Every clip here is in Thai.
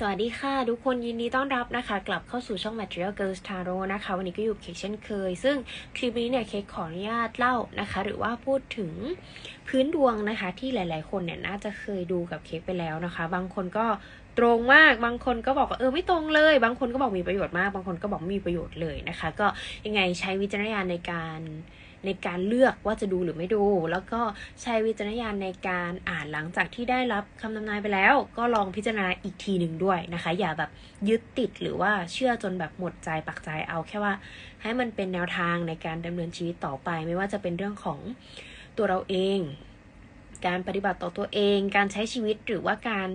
สวัสดีค่ะ ทุกคนยินดีต้อนรับนะคะ กลับเข้าสู่ช่อง Material Girls Tarot นะคะ วันนี้ก็อยู่เคกเช่นเคย ซึ่งคลิปนี้เนี่ยเคกขออนุญาตเล่านะคะ หรือว่าพูดถึงพื้นดวงนะคะ ที่หลาย ๆ คนเนี่ยน่าจะเคยดูกับเคกไปแล้วนะคะ บางคนก็ตรงมาก บางคนก็บอกว่าเออไม่ตรงเลย บางคนก็บอกมีประโยชน์มาก บางคนก็บอกมีประโยชน์เลยนะคะ ก็ยังไงใช้วิจารณญาณในการ ในการเลือกว่าจะดูหรือไม่ดู แล้วก็ใช้วิจารณญาณในการอ่านหลังจากที่ได้รับคำทำนายไปแล้ว ก็ลองพิจารณาอีกทีหนึ่งด้วยนะคะ อย่าแบบยึดติดหรือว่าเชื่อจนแบบหมดใจปักใจเอาแค่ว่า ให้มันเป็นแนวทางในการดำเนินชีวิตต่อไป ไม่ว่าจะเป็นเรื่องของตัวเราเอง การปฏิบัติต่อตัวเอง การใช้ชีวิตหรือว่าการ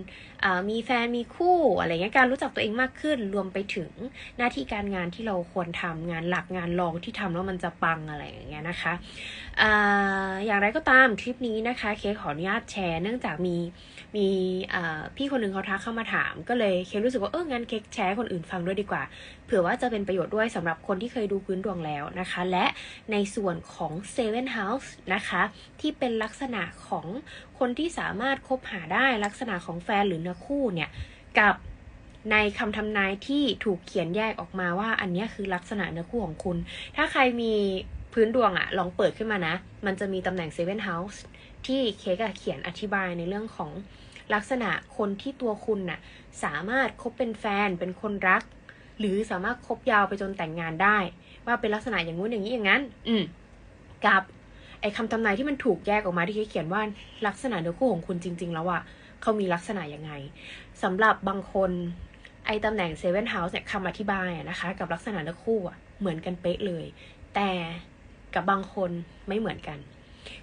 มีแฟนมีคู่อะไรเงี้ยการรู้จักตัวเองมากขึ้น รวมไปถึงหน้าที่การงานที่เราควรทำงานหลักงานรองที่ทำแล้วมันจะปังอะไรอย่างเงี้ยนะคะออย่างไรก็ตามคลิปนี้นะคะเคขออนุญาตแชร์ เนื่องจากมีมีพี่คนหนึ่งเขาทักเข้ามาถาม ก็เลยเครู้สึกว่าเอองั้นเคแชร์คนอื่นฟังด้วยดีกว่า เผื่อว่าจะเป็นประโยชน์ด้วยสำหรับคนที่เคยดูพื้นดวงแล้วนะคะ และในส่วนของ Seven House นะคะที่เป็นลักษณะของคนที่สามารถคบหาได้ลักษณะของแฟนหรือเนื้อคู่เนี่ยกับในคำทำนายที่ถูกเขียนแยกออกมาว่า อันนี้คือลักษณะเนื้อคู่ของคุณ ถ้าใครมีพื้นดวงอะลองเปิดขึ้นมานะ มันจะมีตำแหน่ง Seven House ที่เคกเขียนอธิบายในเรื่องของลักษณะคนที่ตัวคุณน่ะสามารถคบเป็นแฟนเป็นคนรัก หรือสามารถคบยาวไปจนแต่งงานได้ ว่าเป็นลักษณะอย่างงู้นอย่างนี้อย่างนั้น อืมกับ ไอ้คำทำนายที่มันถูกแยกออกมาที่เขียนว่าลักษณะเนื้อคู่ของคุณจริง ๆ แล้วอะเขามีลักษณะยังไงสำหรับบางคนไอ้ตำแหน่งเซเว่นเฮาส์เนี่ยคำอธิบายนะคะ กับลักษณะเนื้อคู่อะเหมือนกันเป๊ะเลย แต่กับบางคนไม่เหมือนกัน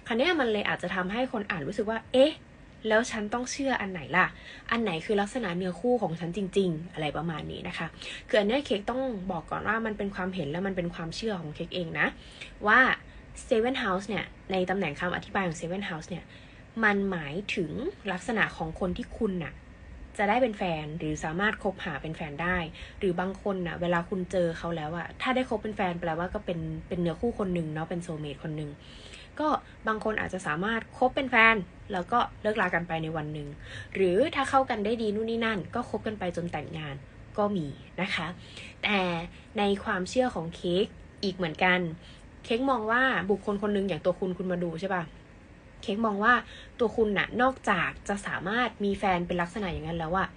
คราวนี้มันเลยอาจจะทำให้คนอ่านรู้สึกว่า เอ๊ะ แล้วฉันต้องเชื่ออันไหนล่ะ อันไหนคือลักษณะเนื้อคู่ของฉันจริง ๆ อะไรประมาณนี้นะคะ คืออันนี้เค้กต้องบอกก่อนว่ามันเป็นความเห็นและมันเป็นความเชื่อของเค้กเองนะ ว่า Seven House เนี่ย ในตำแหน่งคำอธิบายของ Seven House เนี่ย มันหมายถึงลักษณะของคนที่คุณน่ะ จะได้เป็นแฟนหรือสามารถคบหาเป็นแฟนได้ หรือบางคนน่ะ เวลาคุณเจอเขาแล้วอะถ้าได้คบเป็นแฟนแปลว่าก็เป็นเป็นเนื้อคู่คนหนึ่งเนาะเป็นโซเมตคนหนึ่งก็บางคนอาจจะสามารถคบเป็นแฟน แล้วก็เลิกลากันไปในวันหนึ่ง หรือถ้าเข้ากันได้ดีนู่นนี่นั่น ก็คบกันไปจนแต่งงานก็มีนะคะ แต่ในความเชื่อของเค้กอีกเหมือนกัน เค้กมองว่าบุคคลคนหนึ่งอย่างตัวคุณคุณมาดูใช่ปะเค้กมองว่าตัวคุณน่ะ นอกจากจะสามารถมีแฟนเป็นลักษณะอย่างนั้นแล้วอะ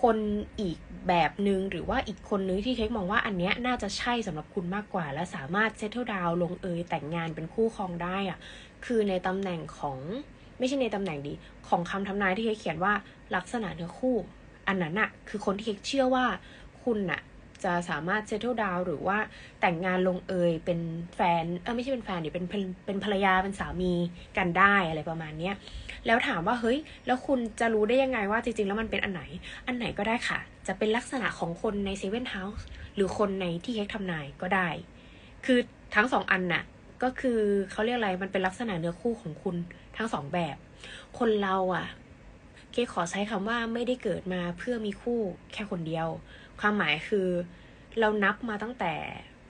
คนอีกแบบหนึง่งหรือว่าอีกคนนึงที่เค้กมองว่าอันเนี้ยน่าจะใช่สำหรับคุณมากกว่า และสามารถเซตเทิลดาวลงเอยแต่งงานเป็นคู่ครองได้อะคือในตำแหน่งของไม่ใช่ในตำแหน่งดี ของคำทำนายที่เค้กเขียนว่าลักษณะเนื้อคู่ อันนั้นอะคือคนที่เค้กเชื่อว่าคุณน่ะ จะสามารถเซตเทิลดาวหรือว่าแต่งงานลงเอยเป็นแฟนเออไม่ใช่เป็นแฟนดิเป็นเป็นภรรยาเป็นสามีกันได้อะไรประมาณเนี้ยแล้วถามว่าเฮ้ย แล้วคุณจะรู้ได้ยังไงว่าจริง ๆ แล้วมันเป็นอันไหน อันไหนก็ได้ค่ะ จะเป็นลักษณะของคนในเซเว่นเฮาส์หรือคนในที่เค้กทำนายก็ได้ คือทั้งสองอันน่ะก็คือเขาเรียกอะไรมันเป็นลักษณะเนื้อคู่ของคุณทั้งสองแบบ คนเราอะ เคขอใช้คำว่าไม่ได้เกิดมาเพื่อมีคู่แค่คนเดียว ความหมายคือเรานับมาตั้งแต่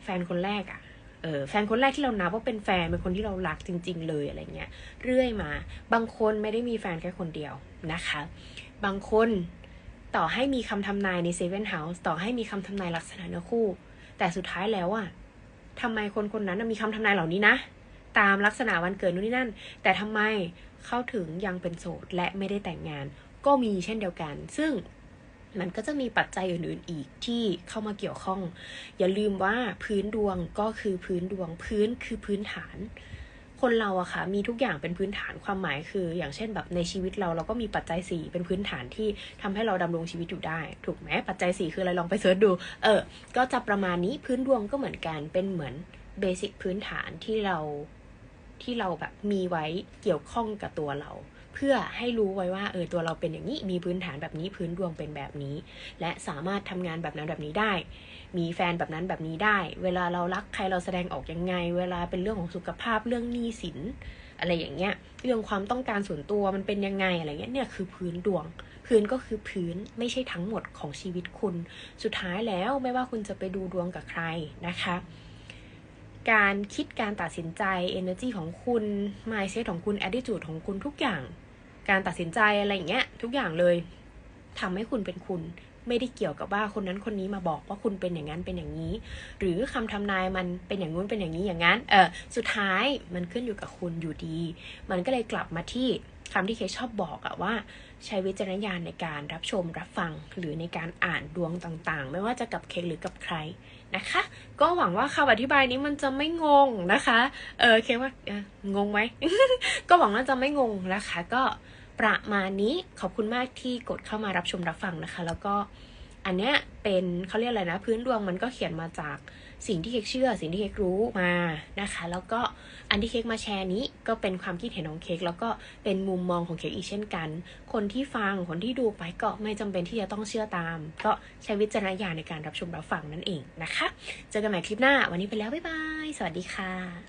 แฟนคนแรกอะ่ะเออแฟนคนแรกที่เรานับว่าเป็นแฟนเป็นคนที่เรารักจริง ๆ เลยอะไรเงี้ยเรื่อยมา บางคนไม่ได้มีแฟนแค่คนเดียวนะคะ บางคนต่อให้มีคำทำนายในเซเว่นเฮาส์ต่อให้มีคำทำนายลักษณะเนื้อคู่ แต่สุดท้ายแล้วอะทำไมคนคนนั้นมีคำทำนายเหล่านี้นะ ตามลักษณะวันเกิดนู่นนี่นั่น แต่ทำไม เข้าถึงยังเป็นโสดและไม่ได้แต่งงาน ก็มีเช่นเดียวกัน ซึ่งมันก็จะมีปัจจัยอื่นๆอีกที่เข้ามาเกี่ยวข้อง อย่าลืมว่าพื้นดวงก็คือพื้นดวงพื้นคือพื้นฐาน คนเราอะค่ะมีทุกอย่างเป็นพื้นฐานความหมายคือ อย่างเช่นแบบในชีวิตเราเราก็มีปัจจัยสี่เป็นพื้นฐานที่ทำให้เราดำรงชีวิตอยู่ได้ ถูกไหมปัจจัยสี่คืออะไรลองไปเสิร์ชดู เออ ก็จะประมาณนี้พื้นดวงก็เหมือนกันเป็นเหมือนเบสิกพื้นฐานที่เรา ที่เราแบบมีไว้เกี่ยวข้องกับตัวเรา เพื่อให้รู้ไว้ว่าเออตัวเราเป็นอย่างนี้มีพื้นฐานแบบนี้พื้นดวงเป็นแบบนี้ และสามารถทำงานแบบนั้นแบบนี้ได้ มีแฟนแบบนั้นแบบนี้ได้ เวลาเรารักใครเราแสดงออกยังไง เวลาเป็นเรื่องของสุขภาพเรื่องหนี้สินอะไรอย่างเงี้ยเรื่องความต้องการส่วนตัวมันเป็นยังไงอะไรเงี้ยเนี่ยคือพื้นดวง พื้นก็คือพื้นไม่ใช่ทั้งหมดของชีวิตคุณ สุดท้ายแล้วไม่ว่าคุณจะไปดูดวงกับใครนะคะ การคิดการตัดสินใจ energy ของคุณ mindset ของคุณ attitude ของคุณทุกอย่าง การตัดสินใจอะไรอย่างเงี้ยทุกอย่างเลยทำให้คุณเป็นคุณ ไม่ได้เกี่ยวกับว่าคนนั้นคนนี้มาบอกว่าคุณเป็นอย่างนั้นเป็นอย่างนี้ หรือคำทำนายมันเป็นอย่างนู้นเป็นอย่างนี้อย่างนั้นเออสุดท้ายมันขึ้นอยู่กับคุณอยู่ดี มันก็เลยกลับมาที่คำที่เคชอบบอกอะว่า ใช้วิจารณญาณในการรับชมรับฟังหรือในการอ่านดวงต่างๆ ไม่ว่าจะกับเคกหรือกับใครนะคะ ก็หวังว่าคำอธิบายนี้มันจะไม่งงนะคะ เออเคกว่างงไหม ก็หวังว่าจะไม่งงนะคะ ก็ ประมาณนี้ขอบคุณมากที่กดเข้ามารับชมรับฟังนะคะ แล้วก็อันเนี้ยเป็นเขาเรียกอะไรนะ พื้นดวงมันก็เขียนมาจากสิ่งที่เค้กเชื่อ สิ่งที่เค้กรู้มานะคะ แล้วก็อันที่เค้กมาแชร์นี้ก็เป็นความคิดเห็นของเค้กแล้วก็เป็นมุมมองของเค้กอีกเช่นกัน คนที่ฟังคนที่ดูไปก็ไม่จำเป็นที่จะต้องเชื่อตาม ก็ใช้วิจารณญาณในการรับชมรับฟังนั่นเองนะคะ เจอกันใหม่คลิปหน้า วันนี้ไปแล้วบ๊ายบายสวัสดีค่ะ